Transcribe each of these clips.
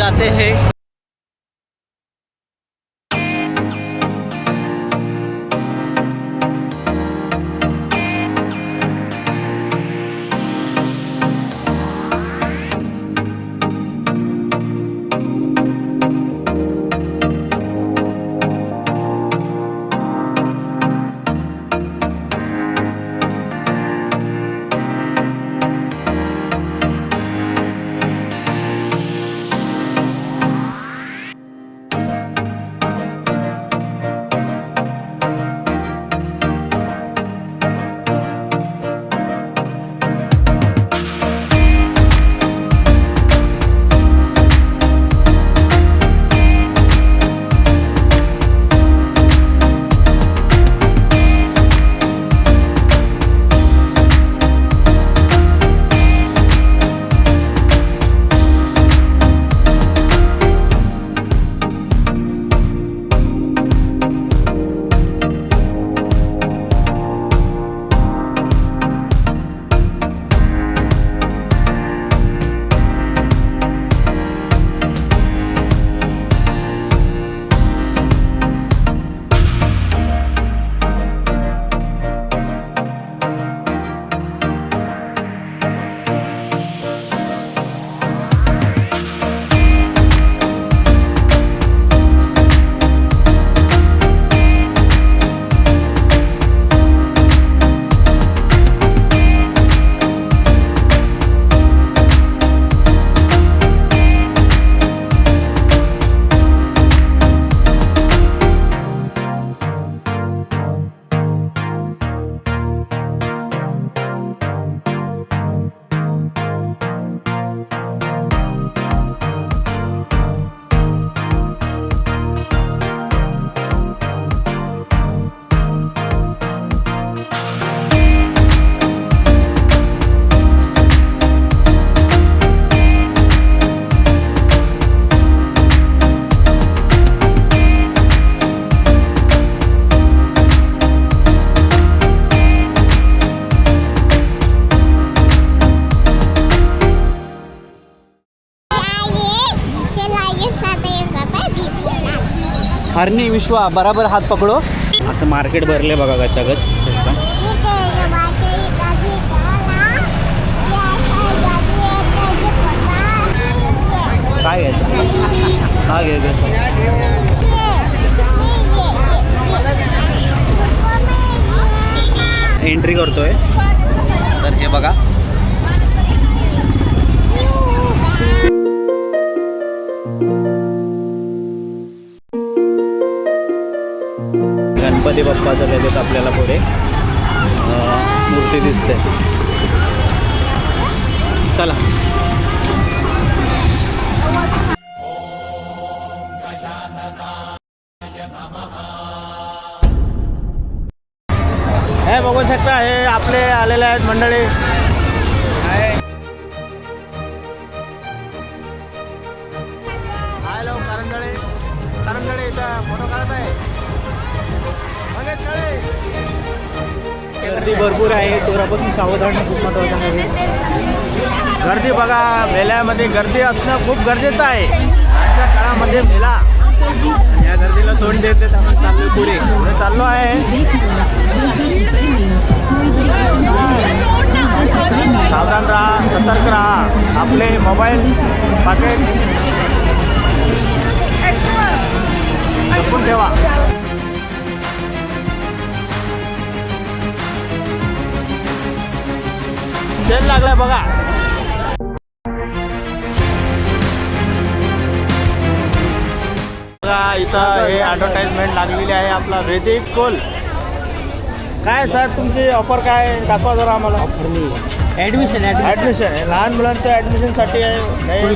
जाते हैं। हरणी विश्वा बराबर हात पकडो. असं मार्केट भरले बघा गचागच काय घ्यायचं हा घ्यायचं एंट्री करतोय. तर हे बघा. गणपती बाप्पाचं लगेच आपल्याला पुढे. मूर्ती दिसते. चला. हे बघू शकता हे आपले आलेले आहेत मंडळी. हॅलो करंजळे करंजळे इथं फोटो काढत आहे. गर्दी भरपूर आहे. चोरापासून सावधान खूप महत्वाचं आहे. गर्दी बघा मेळ्यामध्ये गर्दी असणं खूप गरजेचं आहे. आजच्या काळामध्ये मेला. या गर्दीला तोंड देत देत आपण चाललो पुढे. पुढे चाललो आहे. सावधान राहा सतर्क राहा. आपले मोबाईल पाकेट जपून ठेवा. सेल लागलाय बघा. बघा इथं हे ॲडव्हर्टाइजमेंट लागलेली आहे आपला वेदिक कोल. काय साहेब तुमची ऑफर काय? दाखवा जरा आम्हाला. ॲडमिशन ॲडमिशन लहान मुलांच्या ॲडमिशनसाठी आहे?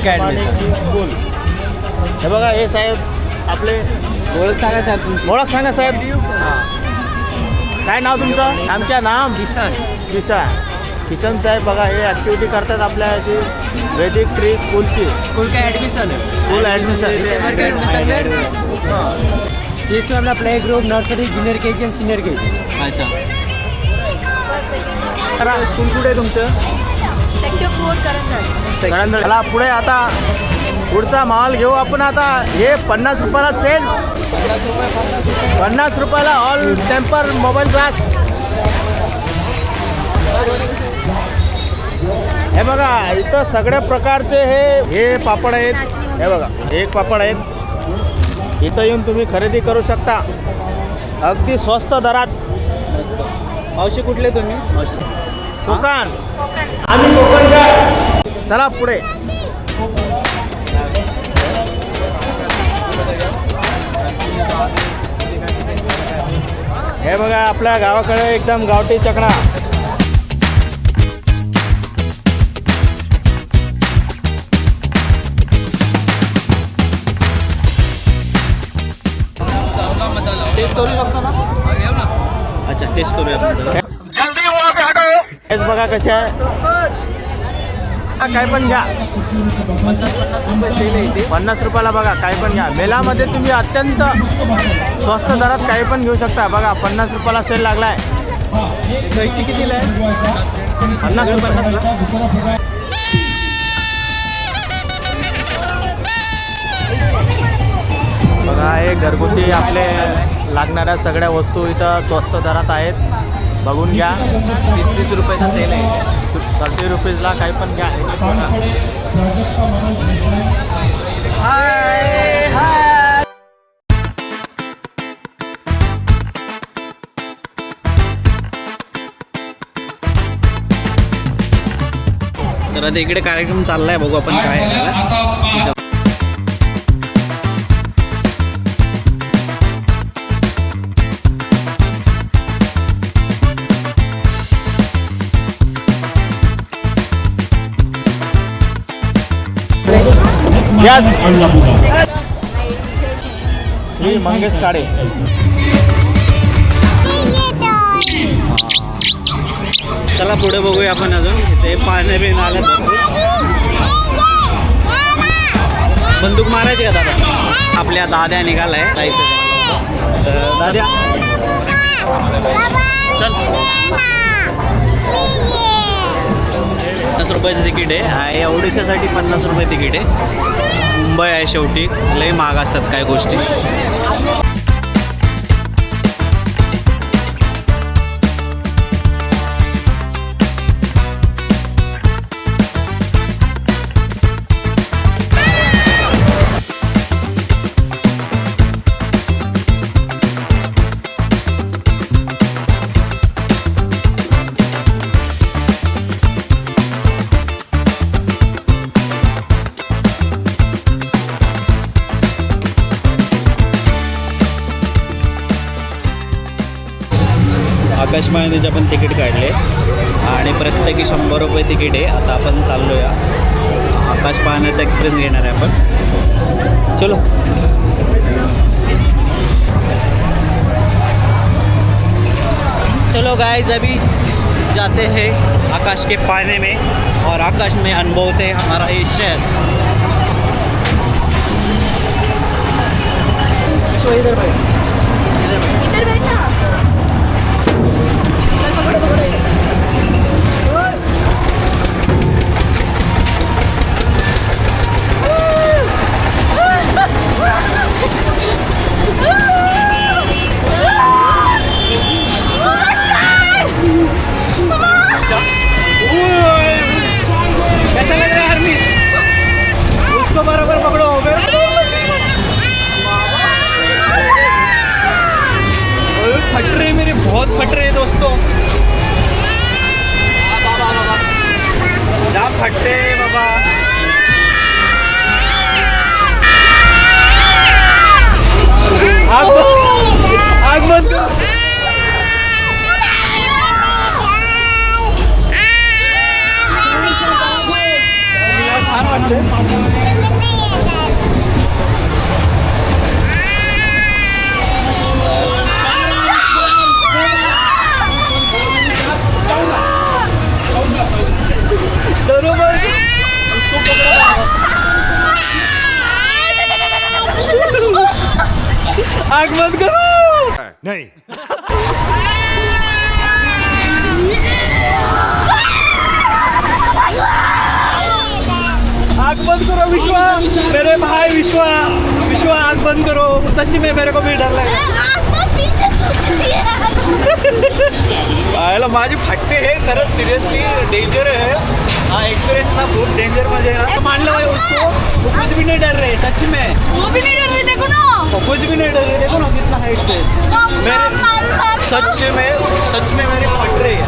स्कूल हे बघा हे साहेब आपले ओळख सांगा साहेब तुमची. ओळख सांगा साहेब. काय नाव तुमचं? आमच्या नाम? किसान. किसन. किसन साहेब बघा हे ॲक्टिव्हिटी करतात आपल्या याची वैदिक ट्री स्कूलची स्कूल का ॲडमिशन है स्कूल ॲडमिशन इसमें अपना play group nursery junior K G senior K G अच्छा स्कूल कुठे आहे तुमचं सेक्टर फोर करंजाडी करंजळ. चला पुढे आता पुढचा माल घेऊ आपण आता हे पन्नास रुपयाला सेल पन्नास रुपयाला ऑल टेम्पर मोबाईल ग्लास हे बघा इथं सगळ्या प्रकारचे हे हे पापड आहेत. हे बघा एक पापड आहेत. इथं येऊन तुम्ही खरेदी करू शकता. अगदी स्वस्त दरात. मावशी कुठले तुम्ही? कोकण. आम्ही कोकणकर चला पुढे. हे बघा आपल्या गावाकडे एकदम गावठी चकणा. टेस्ट करू शकतो ना. अच्छा टेस्ट करूया आपण बघा कसे आहे. काय पण घ्या. पन्नास रुपयाला बघा काय पण घ्या. मेलामध्ये तुम्ही अत्यंत स्वस्त दरात काही पण घेऊ शकता. बघा पन्नास रुपयाला सेल लागलाय. कैची कितीला आहे? पन्नास रुपयाला. बघा हे घरगुती आपले लागणाऱ्या सगळ्या वस्तू इथं स्वस्त दरात आहेत. बघून घ्या. वीस तीस रुपयाचा सेल आहे. थर्टी रुपीजला काही पण घ्या. हाय हाय तर आता इकडे कार्यक्रम चाललाय. बघू आपण काय यस श्री मंगेश काळे. चला पुढे बघूया आपण अजून. ते पाहणे बिन आलं बंदूक मारायची का दादा? आपल्या दाद्या निघालाय. जायचं तर दाद्या. चल. पन्नास रुपयाचं तिकीट आहे. हा, ओडिशासाठी पन्नास रुपये तिकीट आहे. मुंबई आहे शेवटी. लय महाग असतात काय गोष्टी. आकाशवाणीचे आपण तिकीट काढले. आणि प्रत्येकी शंभर रुपये तिकीट आहे. आता आपण चाललो या आकाश पाहण्याचा एक्सपिरियन्स घेणार आहे आपण. चलो. चलो गाइस अभी जाते हैं आकाश के पाने में. और आकाश में अनुभवते हैं हमारा ये शहर. इधर बैठना आग बंद करो. आग बंद करो विश्वा. मेरे भाई विश्वा. विश्वा आग बंद करो. सच में मेरे को भी डर लग. रहा है माझी फाटते हे खरंच सिरियसली डेंजर आहे. हा एक्सपिरियंस ना खूप डेंजर म्हणजे ना मान लो भाई उसको वो कुछ भी नहीं डर रहे सच में। वो भी नहीं डर रही देखो ना। वो कुछ भी नहीं डर रहे देखो ना कितना हाइट से। मेरे सच में सच में मेरे फट रही है।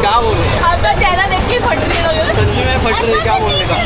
क्या बोलूँ? आपका चेहरा देख के फट रही लग। सच में फट रही है क्या बोलने का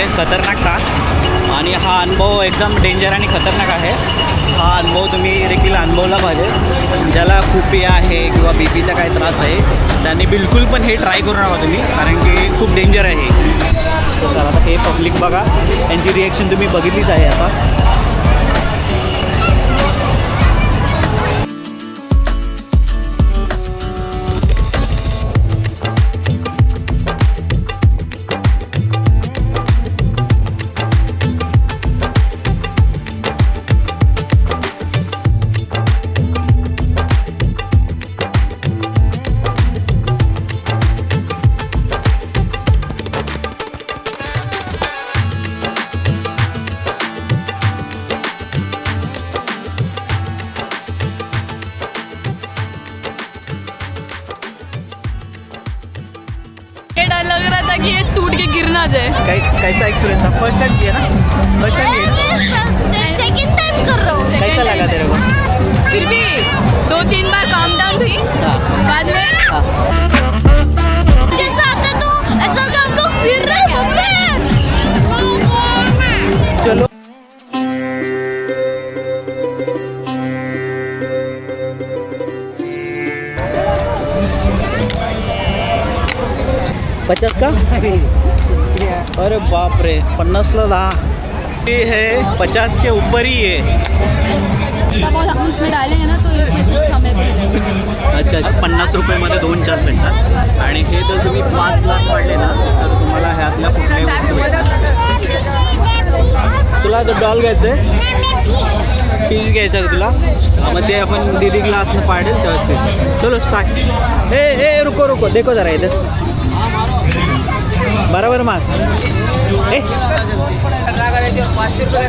एक्सपिरियन्स खतरनाक था आणि हा अनुभव एकदम डेंजर आणि खतरनाक आहे. हा अनुभव तुम्ही देखील अनुभवला पाहिजे. ज्याला खुपी आहे किंवा बी पीचा काही त्रास आहे त्यांनी बिलकुल पण हे ट्राय करू नका तुम्ही कारण की खूप डेंजर आहे हे. तर आता हे पब्लिक बघा. त्यांची रिॲक्शन तुम्ही बघितलीच आहे आता. कैसा एक्सपिरियंस था फ़र्स्ट टाइम किया ना? फ़र्स्ट टाइम किया सेकंड टाइम कर रहा हूँ कैसा लगा तेरे को? फिर भी दो तीन बार काम डाउन हुई बाद में हाँ। जैसा आता तो ऐसा कि हम लोग फिर रहे मम्मी चलो। पचास का? अरे बाप रे पन्नासला दहा. ये है पचास के ऊपर ही है तो मिलेगा अच्छा अच्छा. पन्नास रुपयामध्ये दोन चहाच भेटतात. आणि हे जर तुम्ही पाच ग्लास वाढले ना तर तुम्हाला ह्यातल्या कुठल्याही तुला जर डॉल घ्यायचं आहे. पीस घ्यायचं आहे तुला. हा, मग ते आपण दीदी ग्लासनं पाडेल तेव्हाच चलो स्टार्ट ए ए रुको रुको. देखो जरा इधर. बरोबर माग. ए. पाचशे रुपये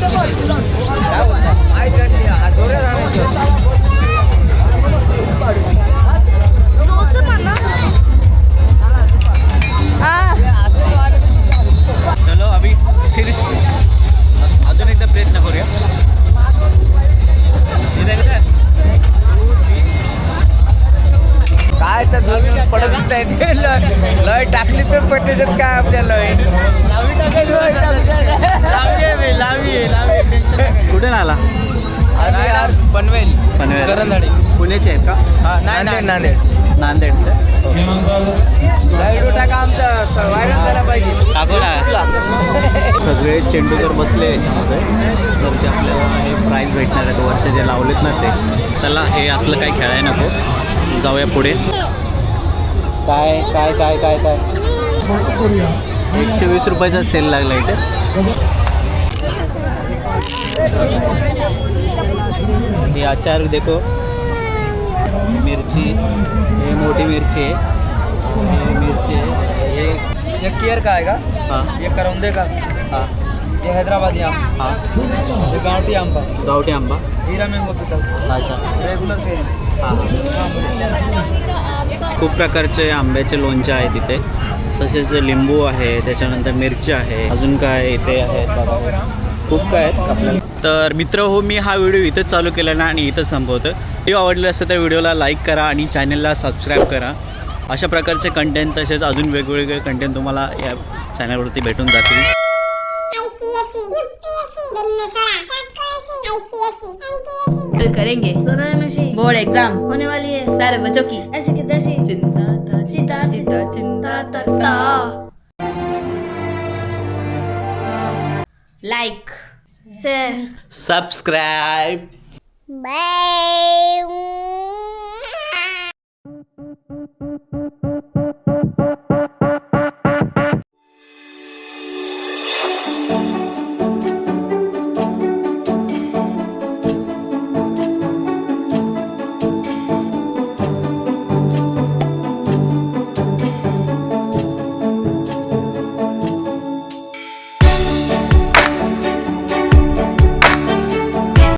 चलो अभी फिर अजून एकदा प्रयत्न करूया. काय तर पडत नाही ते लय लय टाकली तर त्याच्यात काय आपल्या लय. कुठून आला पनवेल. पनवेल. पुण्याचे आहेत का? हा नांदेड. नांदेड नांदेडचं. लाइट टाका आमचा व्हायरल झाला पाहिजे. टाकू ना. सगळे चेंडूकर बसले याच्यामध्ये. तर ते आपल्याला हे प्राईज भेटणार आहेत. वरचे जे लावलेत ना ते. चला हे असलं काही खेळाय नको. जाऊया पुढे. काय काय काय काय काय? एकशे वीस रुपयाचा सेल लागला इथे. हे अचार देखो. मिरची. हे मोठी मिरची आहे. हे मिरची हे ये केअर का का हाँ. ये करौंदे का? हाँ. ये हैदराबादी आम। हा. ये गावठी आंबा गावठी आंबा जीरा मैंगो पिकल अच्छा. रेगुलर पे हाँ. खूप प्रकारचे आंब्याचे लोणचे आहेत तिथे तसेच लिंबू आहे त्याच्यानंतर मिरची आहे अजून काय इथे आहेत बघा खूप काय आहेत आपल्याला. तर मित्र हो मी हा व्हिडिओ इथंच चालू केला ना आणि इथंच संपवतो. व्हिडिओ आवडले असेल तर व्हिडिओला लाईक करा आणि चॅनलला सबस्क्राईब करा. अशा प्रकारचे कंटेंट तसेच अजून वेगवेगळे कंटेंट तुम्हाला या चॅनलवरती भेटून जातील. कल करेंगे। बोर्ड एग्ज़ाम होने वाली है। सारे बच्चों की। ऐसे कितना तैसी चिंता था चिंता चिंता चिंता था लाइक शेयर सब्सक्राइब Bye.